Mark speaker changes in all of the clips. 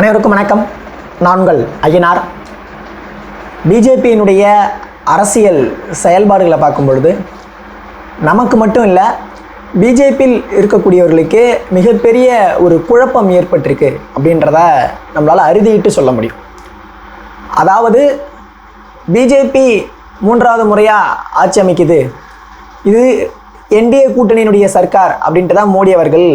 Speaker 1: அனைவருக்கும் வணக்கம். நாங்கள் ஐயனார் பிஜேபியினுடைய அரசியல் செயல்பாடுகளை பார்க்கும் பொழுது நமக்கு மட்டும் இல்லை பிஜேபியில் இருக்கக்கூடியவர்களுக்கு மிகப்பெரிய ஒரு குழப்பம் ஏற்பட்டிருக்கு அப்படின்றத நம்மளால் அறுதியிட்டு சொல்ல முடியும். அதாவது பிஜேபி மூன்றாவது முறையாக ஆட்சி அமைக்குது. இது என்டிஏ கூட்டணியினுடைய சர்க்கார் அப்படின்ட்டு தான் மோடி அவர்கள்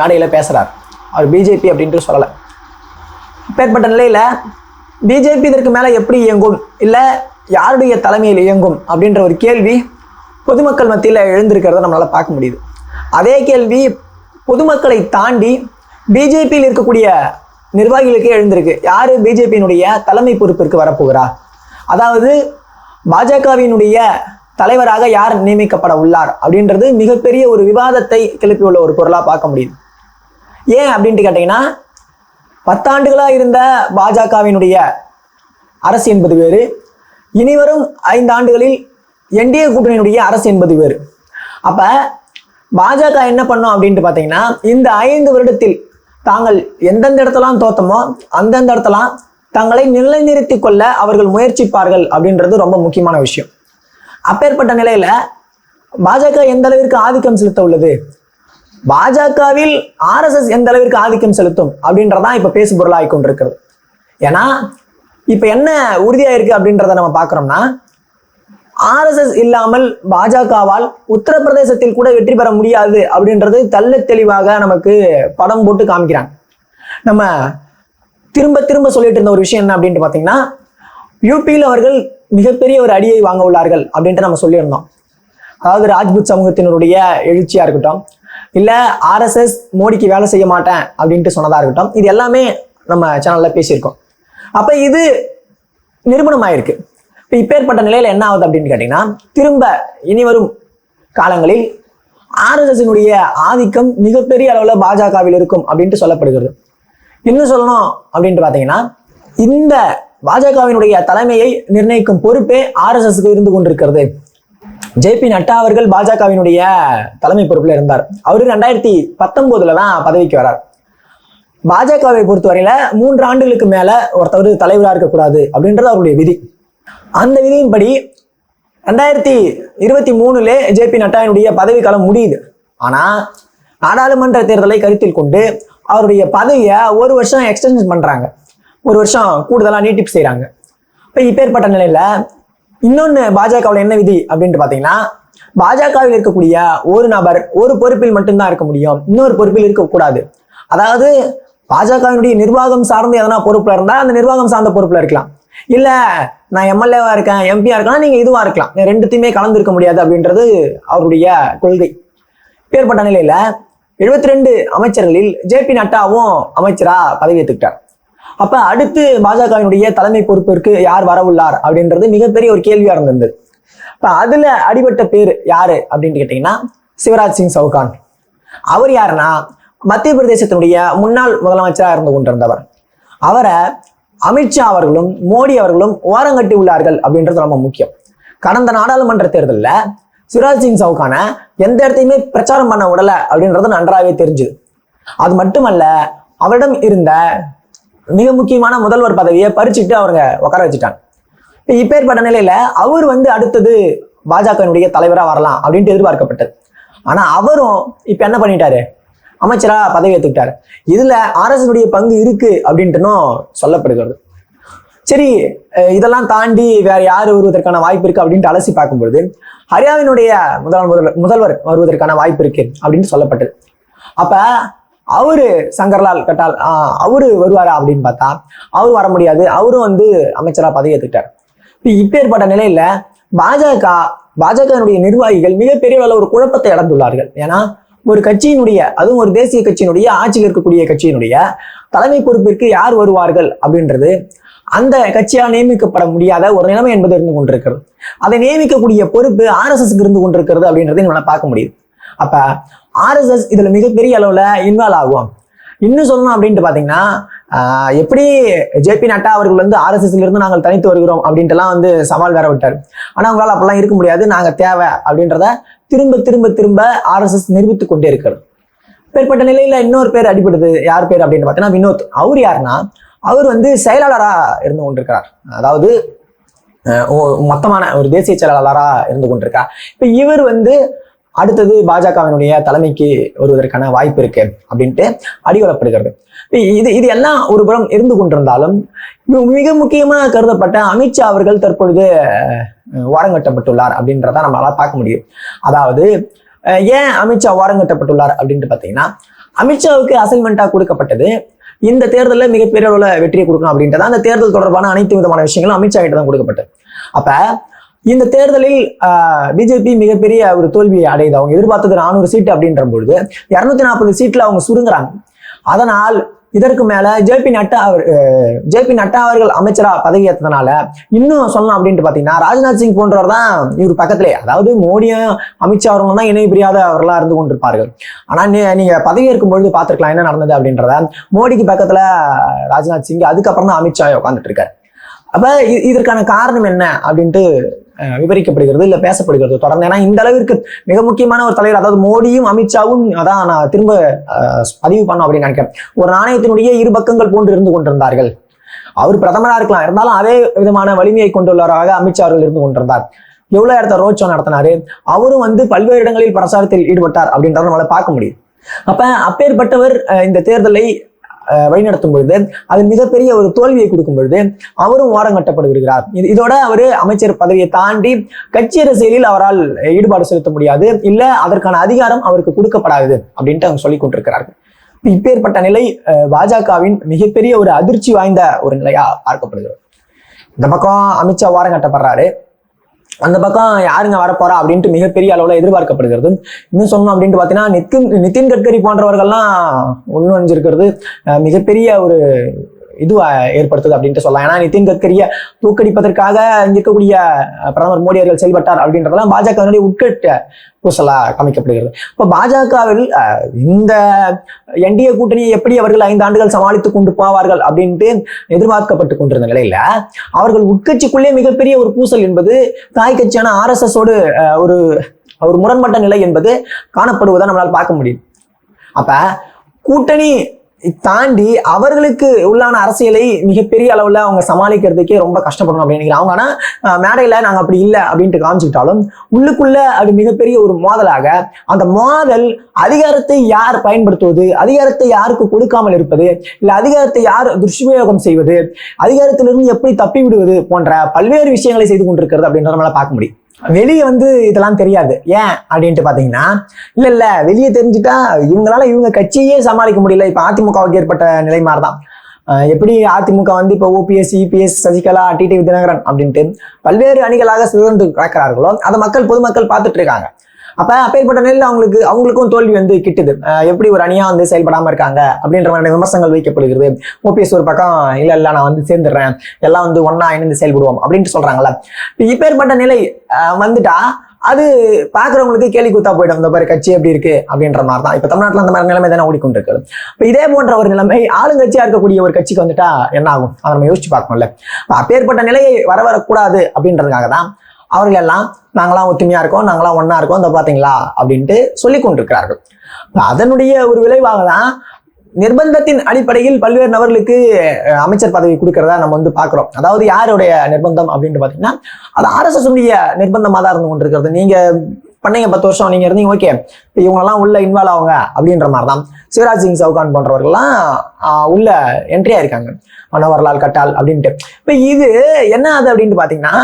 Speaker 1: மேடையில் பேசுகிறார் அவர் பிஜேபி அப்படின்ட்டு சொல்லலை. இப்பேற்பட்ட நிலையில் பிஜேபி இதற்கு மேலே எப்படி இயங்கும்? இல்லை யாருடைய தலைமையில் இயங்கும்? அப்படின்ற ஒரு கேள்வி பொதுமக்கள் மத்தியில் எழுந்திருக்கிறத நம்மளால் பார்க்க முடியுது. அதே கேள்வி பொதுமக்களை தாண்டி பிஜேபியில் இருக்கக்கூடிய நிர்வாகிகளுக்கே எழுந்திருக்கு. யார் பிஜேபியினுடைய தலைமை பொறுப்பிற்கு வரப்போகிறா? அதாவது பாஜகவினுடைய தலைவராக யார் நியமிக்கப்பட உள்ளார்? அப்படின்றது மிகப்பெரிய ஒரு விவாதத்தை கிளப்பியுள்ள ஒரு பொருளாக பார்க்க முடியுது. ஏன் அப்படின்ட்டு கேட்டிங்கன்னா பத்தாண்டுகளாக இருந்த பாஜகவினுடைய அரசு என்பது வேறு. இனிவரும் ஐந்து ஆண்டுகளில் என்டிஏ கூட்டணியினுடைய அரசு என்பது வேறு. அப்போ பாஜக என்ன பண்ணோம் அப்படின்ட்டு பார்த்தீங்கன்னா இந்த ஐந்து வருடத்தில் தாங்கள் எந்தெந்த இடத்தெல்லாம் தோத்தமோ அந்தந்த இடத்தெல்லாம் தங்களை நிலைநிறுத்தி கொள்ள அவர்கள் முயற்சிப்பார்கள் அப்படின்றது ரொம்ப முக்கியமான விஷயம். அப்பேற்பட்ட நிலையில் பாஜக எந்த அளவிற்கு ஆதிக்கம் செலுத்த உள்ளது? பாஜகவில் ஆர்எஸ்எஸ் எந்த அளவிற்கு ஆதிக்கம் செலுத்தும் அப்படின்றதான் இப்ப பேசு பொருளாகி கொண்டிருக்கிறது. ஏன்னா இப்ப என்ன உறுதியா இருக்கு அப்படின்றத நம்ம பார்க்குறோம்னா ஆர்எஸ்எஸ் இல்லாமல் பாஜகவால் உத்தரப்பிரதேசத்தில் கூட வெற்றி பெற முடியாது அப்படின்றது தள்ள தெளிவாக நமக்கு படம் போட்டு காமிக்கிறாங்க. நம்ம திரும்ப திரும்ப சொல்லிட்டு இருந்த ஒரு விஷயம் என்ன அப்படின்ட்டு பார்த்தீங்கன்னா யூபியில் அவர்கள் மிகப்பெரிய ஒரு அடியை வாங்க உள்ளார்கள் அப்படின்ட்டு நம்ம சொல்லியிருந்தோம். அதாவது ராஜ்புத் சமூகத்தினருடைய எழுச்சியா இருக்கட்டும் இல்லை ஆர்எஸ்எஸ் மோடிக்கு வேலை செய்ய மாட்டேன் அப்படின்ட்டு சொன்னதாக இருக்கட்டும் இது எல்லாமே நம்ம சேனல்ல பேசியிருக்கோம். அப்போ இது நிரூபணம் ஆயிருக்கு இப்போ இப்பேற்பட்ட நிலையில் என்ன ஆகுது அப்படின்னு கேட்டிங்கன்னா திரும்ப இனி வரும் காலங்களில் ஆர்எஸ்எஸ்னுடைய ஆதிக்கம் மிகப்பெரிய அளவில் பாஜகவில் இருக்கும் அப்படின்ட்டு சொல்லப்படுகிறது. இன்னும் சொல்லணும் அப்படின்ட்டு பார்த்தீங்கன்னா இந்த பாஜகவினுடைய தலைமையை நிர்ணயிக்கும் பொறுப்பே ஆர்எஸ்எஸ்க்கு இருந்து கொண்டிருக்கிறது. ஜேபி நட்டா அவர்கள் பாஜகவினுடைய தலைமை பொறுப்பில் இருந்தார். அவரு ரெண்டாயிரத்தி பத்தொன்பதுல தான் பதவிக்கு வரார். பாஜகவை பொறுத்தவரையில மூன்று ஆண்டுகளுக்கு மேல ஒருத்தவர் தலைவராக இருக்கக்கூடாது அப்படின்றது அவருடைய விதி. அந்த விதியின்படி ரெண்டாயிரத்தி இருபத்தி மூணுல ஜேபி நட்டாவினுடைய பதவி காலம் முடியுது. ஆனா நாடாளுமன்ற தேர்தலை கருத்தில் கொண்டு அவருடைய பதவியை ஒரு வருஷம் எக்ஸ்டென்ஷன் பண்றாங்க. ஒரு வருஷம் கூடுதலாக நீட்டிப்பு செய்கிறாங்க இப்போ இப்பேற்பட்ட நிலையில இன்னொன்று பாஜகவில் என்ன விதி அப்படின்ட்டு பார்த்தீங்கன்னா பாஜகவில் இருக்கக்கூடிய ஒரு நபர் ஒரு பொறுப்பில் மட்டும்தான் இருக்க முடியும். இன்னொரு பொறுப்பில் இருக்கக்கூடாது. அதாவது பாஜகவினுடைய நிர்வாகம் சார்ந்து எதனா பொறுப்புல இருந்தால் அந்த நிர்வாகம் சார்ந்த பொறுப்புல இருக்கலாம். இல்ல நான் எம்எல்ஏவா இருக்கேன் எம்பியா இருக்கலாம் நீங்க இதுவா இருக்கலாம். ரெண்டுத்தையுமே கலந்து இருக்க முடியாது அப்படின்றது அவருடைய கொள்கை. பேர்பட்ட நிலையில எழுபத்தி ரெண்டு அமைச்சர்களில் ஜேபி நட்டாவும் அமைச்சரா பதவி ஏற்றுக்கிட்டார் அப்ப அடுத்து பாஜகவினுடைய தலைமை பொறுப்பிற்கு யார் வரவுள்ளார் அப்படின்றது மிகப்பெரிய ஒரு கேள்வியா இருந்திருந்தது. இப்ப அதுல அடிபட்ட பேர் யாரு அப்படின்னு கேட்டீங்கன்னா சிவராஜ் சிங் சவுகான். அவர் யாருன்னா மத்திய பிரதேசத்தினுடைய முன்னாள் முதலமைச்சராக இருந்து கொண்டிருந்தவர். அவரை அமித்ஷா அவர்களும் மோடி அவர்களும் ஓரங்கட்டி உள்ளார்கள் அப்படின்றது ரொம்ப முக்கியம். கடந்த நாடாளுமன்ற தேர்தலில் சிவராஜ் சிங் சவுகானை எந்த இடத்தையுமே பிரச்சாரம் பண்ண விடலை அப்படின்றது நன்றாகவே தெரிஞ்சுது. அது மட்டுமல்ல அவரிடம் இருந்த மிக முக்கியமான முதல்வர் பதவியை பறிச்சுட்டு அவங்க உட்கார வச்சுட்டாங்க. இப்ப இப்பேற்பட்ட நிலையில அவர் வந்து அடுத்தது பாஜகவினுடைய தலைவரா வரலாம் அப்படின்ட்டு எதிர்பார்க்கப்பட்டது. ஆனா அவரும் இப்ப என்ன பண்ணிட்டாரு? அமைச்சரா பதவி ஏற்றுக்கிட்டாரு இதுல அரசனுடைய பங்கு இருக்கு அப்படின்ட்டுனும் சொல்லப்படுகிறது. சரி இதெல்லாம் தாண்டி வேற யார் வருவதற்கான வாய்ப்பு இருக்கு அப்படின்ட்டு அலசி பார்க்கும்பொழுது ஹரியாவினுடைய முதல் முதல்வர் முதல்வர் வருவதற்கான வாய்ப்பு இருக்கு அப்படின்னு சொல்லப்பட்டது. அப்ப அவரு சங்கர்லால் கட்டால் ஆஹ் அவரு வருவாரா அப்படின்னு பார்த்தா அவரும் வர முடியாது. அவரும் வந்து அமைச்சரா பதவி ஏத்துக்கிட்டார். இப்போ இப்பேற்பட்ட நிலையில பாஜக பாஜகவினுடைய நிர்வாகிகள் மிகப்பெரிய அளவு ஒரு குழப்பத்தை அடைந்துள்ளார்கள். ஏன்னா ஒரு கட்சியினுடைய அதுவும் ஒரு தேசிய கட்சியினுடைய ஆட்சியில் இருக்கக்கூடிய கட்சியினுடைய தலைமை பொறுப்பிற்கு யார் வருவார்கள் அப்படின்றது அந்த கட்சியால் நியமிக்கப்பட முடியாத ஒரு நிலைமை என்பது இருந்து கொண்டிருக்கிறது. அதை நியமிக்கக்கூடிய பொறுப்பு ஆர்எஸ்எஸ்க்கு இருந்து கொண்டிருக்கிறது அப்படின்றதை நம்மளால் பார்க்க முடியுது. அப்ப ஆர்எஸ்எஸ் இதுல மிகப்பெரிய அளவுல இன்வால்வ் ஆகும். இன்னும் சொல்லணும் அப்படின்ட்டு பாத்தீங்கன்னா ஆஹ் எப்படி ஜேபி நட்டா அவர்கள் வந்து ஆர்எஸ்எஸ்ல இருந்து நாங்கள் தனித்து வருகிறோம் அப்படின்ட்டுலாம் வந்து சவால் வேற விட்டார். ஆனா உங்களால் அப்படிலாம் இருக்க முடியாது. நாங்க தேவை அப்படின்றத திரும்ப திரும்ப திரும்ப ஆர்எஸ்எஸ் நிரூபித்துக் கொண்டே இருக்கிறது பேர்பட்ட நிலையில இன்னொரு பேர் அடிபடுது. யார் பேர் அப்படின்னு பார்த்தீங்கன்னா வினோத். அவர் யாருன்னா அவர் வந்து செயலாளராக இருந்து கொண்டிருக்கிறார். அதாவது அஹ், மொத்தமான ஒரு தேசிய செயலாளராக இருந்து கொண்டிருக்கார். இப்போ இவர் வந்து அடுத்தது பாஜகவினுடைய தலைமைக்கு வருவதற்கான வாய்ப்பு இருக்கு அப்படின்ட்டு அடிவரப்படுகிறது இது இது எல்லாம் ஒரு புறம் இருந்து கொண்டிருந்தாலும் மிக முக்கியமாக கருதப்பட்ட அமித்ஷா அவர்கள் தற்பொழுது ஓரங்கட்டப்பட்டுள்ளார் அப்படின்றத நம்மளால பார்க்க முடியும். அதாவது ஏன் அமித்ஷா ஓரங்கட்டப்பட்டுள்ளார் அப்படின்ட்டு பார்த்தீங்கன்னா அமித்ஷாவுக்கு அசைன்மெண்ட்டாக கொடுக்கப்பட்டது இந்த தேர்தலில் மிகப்பெரிய அளவில் வெற்றியை கொடுக்கணும் அப்படின்றத அந்த தேர்தல் தொடர்பான அனைத்து விதமான விஷயங்களும் அமித்ஷா கிட்ட தான் கொடுக்கப்பட்டது. அப்ப இந்த தேர்தலில் பிஜேபி மிகப்பெரிய ஒரு தோல்வியை அடையுது. அவங்க எதிர்பார்த்தது நானூறு சீட்டு அப்படின்ற பொழுது இரநூத்தி நாற்பது சீட்ல அவங்க சுருங்குறாங்க. அதனால் இதற்கு மேல ஜேபி நட்டா அவர் ஜேபி நட்டா அவர்கள் அமைச்சரா பதவி ஏற்றதுனால இன்னும் சொல்லலாம் அப்படின்ட்டு பாத்தீங்கன்னா ராஜ்நாத் சிங் போன்றவர் தான் இவர் பக்கத்திலே. அதாவது மோடியும் அமித்ஷா அவர்களும் தான் இணை புரியாத அவர்களா இருந்து கொண்டிருப்பார்கள். ஆனா நீங்க பதவி ஏற்கும் பொழுது பார்த்திருக்கலாம் என்ன நடந்தது அப்படின்றத. மோடிக்கு பக்கத்துல ராஜ்நாத் சிங் அதுக்கப்புறம் தான் அமித்ஷா உட்காந்துட்டு இருக்காரு. அப்ப இதற்கான காரணம் என்ன அப்படின்ட்டு விவரிக்கப்படுகிறது இல்லை பேசப்படுகிறது. தொடர்ந்து ஏன்னா இந்த அளவிற்கு மிக முக்கியமான ஒரு தலைவர் அதாவது மோடியும் அமித்ஷாவும் அதான் நான் திரும்ப பதிவு பண்ணோம் அப்படின்னு நினைக்கிறேன். ஒரு நாணயத்தினுடைய இரு பக்கங்கள் போன்று இருந்து கொண்டிருந்தார்கள். அவர் பிரதமரா இருக்கலாம். இருந்தாலும் அதே விதமான வலிமையை கொண்டுள்ளவராக அமித்ஷா அவர்கள் இருந்து கொண்டிருந்தார். எவ்வளவு இடத்த ரோட் ஷோ நடத்தினாரு? அவரும் வந்து பல்வேறு இடங்களில் பிரச்சாரத்தில் ஈடுபட்டார் அப்படின்றத நம்மளால பார்க்க முடியும். அப்ப அப்பேற்பட்டவர் இந்த தேர்தலை வழிநடத்தும் பொழுது அது மிகப்பெரிய ஒரு தோல்வியை கொடுக்கும் பொழுது அவரும் ஓரங்கட்டப்பட்டு விடுகிறார் இது இதோட அவர் அமைச்சர் பதவியை தாண்டி கட்சி அரசியலில் அவரால் ஈடுபாடு செலுத்த முடியாது. இல்ல அதற்கான அதிகாரம் அவருக்கு கொடுக்கப்படாது அப்படின்ட்டு அவங்க சொல்லிக் கொண்டிருக்கிறார்கள். இப்பேற்பட்ட நிலை அஹ், பாஜகவின் மிகப்பெரிய ஒரு அதிர்ச்சி வாய்ந்த ஒரு நிலையா பார்க்கப்படுகிறது. இந்த பக்கம் அமித்ஷா ஓரங்கட்டப்படுறாரு அந்த பக்கம் யாருங்க வரப்போறா அப்படின்ட்டு மிகப்பெரிய அளவில் எதிர்பார்க்கப்படுகிறது. இன்னும் சொல்லணும் அப்படின்ட்டு பார்த்தீங்கன்னா நிதின் நிதின் கட்கரி போன்றவர்கள்லாம் ஒன்று அணிஞ்சிருக்கிறது மிகப்பெரிய ஒரு இது ஏற்படுத்துது அப்படின்ட்டு சொல்லலாம். ஏன்னா நிதின் கட்கரியை தூக்கடிப்பதற்காக இங்க இருக்கக்கூடிய பிரதமர் மோடி அவர்கள் செயல்பட்டார் அப்படின்றதெல்லாம் பாஜகவினுடைய உட்கட்ட பூசலா காமிக்கப்படுகிறது. இப்போ பாஜகவில் இந்த என்டிஏ கூட்டணியை எப்படி அவர்கள் ஐந்து ஆண்டுகள் சமாளித்துக் கொண்டு போவார்கள் அப்படின்ட்டு எதிர்பார்க்கப்பட்டு கொண்டிருந்த நிலையில அவர்கள் உட்கட்சிக்குள்ளே மிகப்பெரிய ஒரு பூசல் என்பது தாய் கட்சியான ஆர்எஸ்எஸோடு அஹ், ஒரு ஒரு முரண்பட்ட நிலை என்பது காணப்படுவதை நம்மளால் பார்க்க முடியும். அப்ப கூட்டணி தாண்டி அவர்களுக்கு உள்ளான அரசியலை மிகப்பெரிய அளவுல அவங்க சமாளிக்கிறதுக்கே ரொம்ப கஷ்டப்படணும் அப்படின்னு நினைக்கிறேன். அவங்க ஆனா மேடையில் மேடையில நாங்க அப்படி இல்லை அப்படின்ட்டு காமிச்சுக்கிட்டாலும் உள்ளுக்குள்ள அது மிகப்பெரிய ஒரு மோதலாக அந்த மோதல் அதிகாரத்தை யார் பயன்படுத்துவது அதிகாரத்தை யாருக்கு கொடுக்காமல் இருப்பது இல்ல அதிகாரத்தை யார் துஷ்பிரயோகம் செய்வது அதிகாரத்திலிருந்து எப்படி தப்பி விடுவது போன்ற பல்வேறு விஷயங்களை செய்து கொண்டிருக்கிறது அப்படின்றத நம்மளால் பார்க்க முடியும். வெளியே வந்து இதெல்லாம் தெரியாது. ஏன் அப்படின்ட்டு பாத்தீங்கன்னா இல்ல இல்ல வெளியே தெரிஞ்சுட்டா இவங்களால இவங்க கட்சியே சமாளிக்க முடியல. இப்போ அதிமுகவுக்கு ஏற்பட்ட நிலை மாதிரிதான் அஹ் எப்படி அதிமுக வந்து இப்போ ஓபிஎஸ் இபிஎஸ் சசிகலா டிடி தினகரன் அப்படின்ட்டு பல்வேறு அணிகளாக சிதறந்து கிடக்கிறார்களோ அதை மக்கள் பொதுமக்கள் பார்த்துட்டு இருக்காங்க. அப்ப அப்பேற்பட்ட நிலையில் அவங்களுக்கு அவங்களுக்கும் தோல்வி வந்து கிட்டுது. அஹ் எப்படி ஒரு அணியா வந்து செயல்படாம இருக்காங்க அப்படின்ற மாதிரி விமர்சனங்கள் வைக்கப்படுகிறது. ஓபிஎஸ் ஒரு பக்கம் இல்ல இல்ல நான் வந்து சேர்ந்துடுறேன். எல்லாம் வந்து ஒன்னா இணைந்து செயல்படுவோம். அப்படின்ட்டு சொல்றாங்களா இப்பேற்பட்ட நிலை அஹ் வந்துட்டா அது பார்க்குறவங்களுக்கு கேலி கூத்தா போயிடும். இந்த மாதிரி கட்சி எப்படி இருக்கு? அப்படின்ற மாதிரி தான் இப்ப தமிழ்நாட்டுல அந்த மாதிரி நிலைமை தானே ஓடிக்கொண்டிருக்கிறது. இப்ப இதே போன்ற ஒரு நிலைமை ஆளுங்கட்சியா இருக்கக்கூடிய ஒரு கட்சிக்கு வந்துட்டா என்ன ஆகும்? அதை நம்ம யோசிச்சு பார்க்கணும்ல. அப்பேற்பட்ட நிலையை வர வரக்கூடாது அப்படின்றதுக்காக தான் அவர்கள் எல்லாம் நாங்களாம் ஒத்துமையா இருக்கோம் நாங்களாம் ஒண்ணா இருக்கோம் இந்த பாத்தீங்களா? அப்படின்ட்டு சொல்லி கொண்டிருக்கிறார்கள். அதனுடைய ஒரு விளைவாக தான் நிர்பந்தத்தின் அடிப்படையில் பல்வேறு நபர்களுக்கு அமைச்சர் பதவி கொடுக்கறதா நம்ம வந்து பாக்குறோம். அதாவது யாருடைய நிர்பந்தம் அப்படின்ட்டு பாத்தீங்கன்னா அது ஆர்எஸ்எஸ் உடைய நிர்பந்தமாக தான் இருந்து கொண்டிருக்கிறது. நீங்க பண்ணீங்க பத்து வருஷம் நீங்க இருந்தீங்க ஓகே. இப்போ இவங்கெல்லாம் உள்ள இன்வால்வ் ஆகுங்க அப்படின்ற மாதிரி தான் சிவராஜ் சிங் சவுகான் போன்றவர்கள்லாம் உள்ள என்ட்ரி ஆயிருக்காங்க. மனோவர்லால் கட்டால் அப்படின்ட்டு. இப்போ இது என்ன அது அப்படின்ட்டு பாத்தீங்கன்னா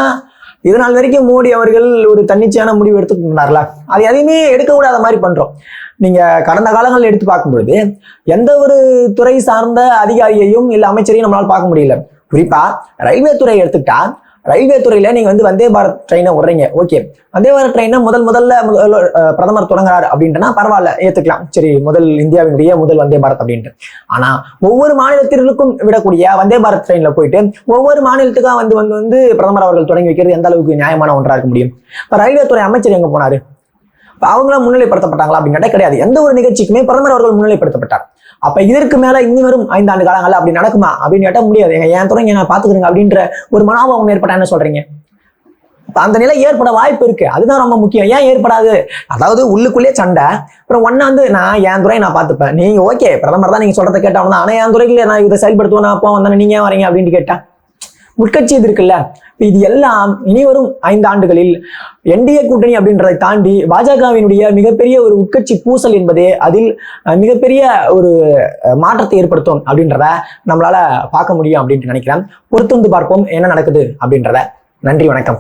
Speaker 1: இதனால் வரைக்கும் மோடி அவர்கள் ஒரு தன்னிச்சையான முடிவு எடுத்துட்டு இருந்தார்ல அது எதையுமே எடுக்க கூடாத மாதிரி பண்றோம். நீங்க கடந்த காலங்களில் எடுத்து பார்க்கும்பொழுது எந்த ஒரு துறை சார்ந்த அதிகாரியையும் இல்ல அமைச்சரையும் நம்மளால பார்க்க முடியல. குறிப்பா ரயில்வே துறை எடுத்துக்கிட்டா ரயில்வே துறையில நீங்க வந்து வந்தே பாரத் ட்ரெயினை விடுறீங்க ஓகே வந்தே பாரத் ட்ரெயினை முதல் முதல்ல முதல்ல, பிரதமர் தொடங்குறாரு அப்படின்ட்டுனா பரவாயில்ல ஏத்துக்கலாம். சரி முதல் இந்தியாவினுடைய முதல் வந்தே பாரத் அப்படின்ட்டு. ஆனா ஒவ்வொரு மாநிலத்திற்கும் விடக்கூடிய வந்தே பாரத் ட்ரெயின்ல போயிட்டு ஒவ்வொரு மாநிலத்துக்கா வந்து வந்து வந்து பிரதமர் அவர்கள் தொடங்கி வைக்கிறது எந்த அளவுக்கு நியாயமான ஒன்றா இருக்க முடியும்? இப்ப ரயில்வே துறை அமைச்சர் எங்க போனாரு? இப்ப அவங்களாம் முன்னிலைப்படுத்தப்பட்டாங்களா அப்படின்னு கிடையாது. எந்த ஒரு நிகழ்ச்சிக்குமே பிரதமர் அவர்கள் முன்னிலைப்படுத்தப்பட்டார். அப்ப இதற்கு மேல இனி வரும் ஐந்தாண்டு காலங்கள்ல அப்படி நடக்குமா? அப்படின்னு கேட்ட முடியாது. எங்க என் துறை நான் பாத்துக்கிறேங்க அப்படின்ற ஒரு மனோபாவம் ஏற்பட்டா என்ன சொல்றீங்க? அந்த நிலை ஏற்பட வாய்ப்பு இருக்கு. அதுதான் ரொம்ப முக்கியம். ஏன் ஏற்படாது? அதாவது உள்ளுக்குள்ளே சண்டை. அப்புறம் ஒன்னா வந்து நான் என் துறையை நான் பார்த்துப்பேன். நீங்க ஓகே பிரதமர் தான் நீங்க சொல்றதை கேட்டா தான். ஆனா என் துறைக்குள்ளே நான் இதை செயல்படுத்துவோம் நான் அப்போ வந்தானே நீங்க வரீங்க அப்படின்னு கேட்டேன் உட்கட்சி இருக்குல்ல? இது எல்லாம் இனிவரும் ஐந்து ஆண்டுகளில் என்டிஏ கூட்டணி அப்படின்றதை தாண்டி பாஜகவினுடைய மிகப்பெரிய ஒரு உட்கட்சி பூசல் என்பதே அதில் மிகப்பெரிய ஒரு மாற்றத்தை ஏற்படுத்தும் அப்படின்றத நம்மளால பார்க்க முடியும் அப்படின்ட்டு நினைக்கிறேன். பொறுத்து வந்து பார்ப்போம் என்ன நடக்குது அப்படின்றத. நன்றி வணக்கம்.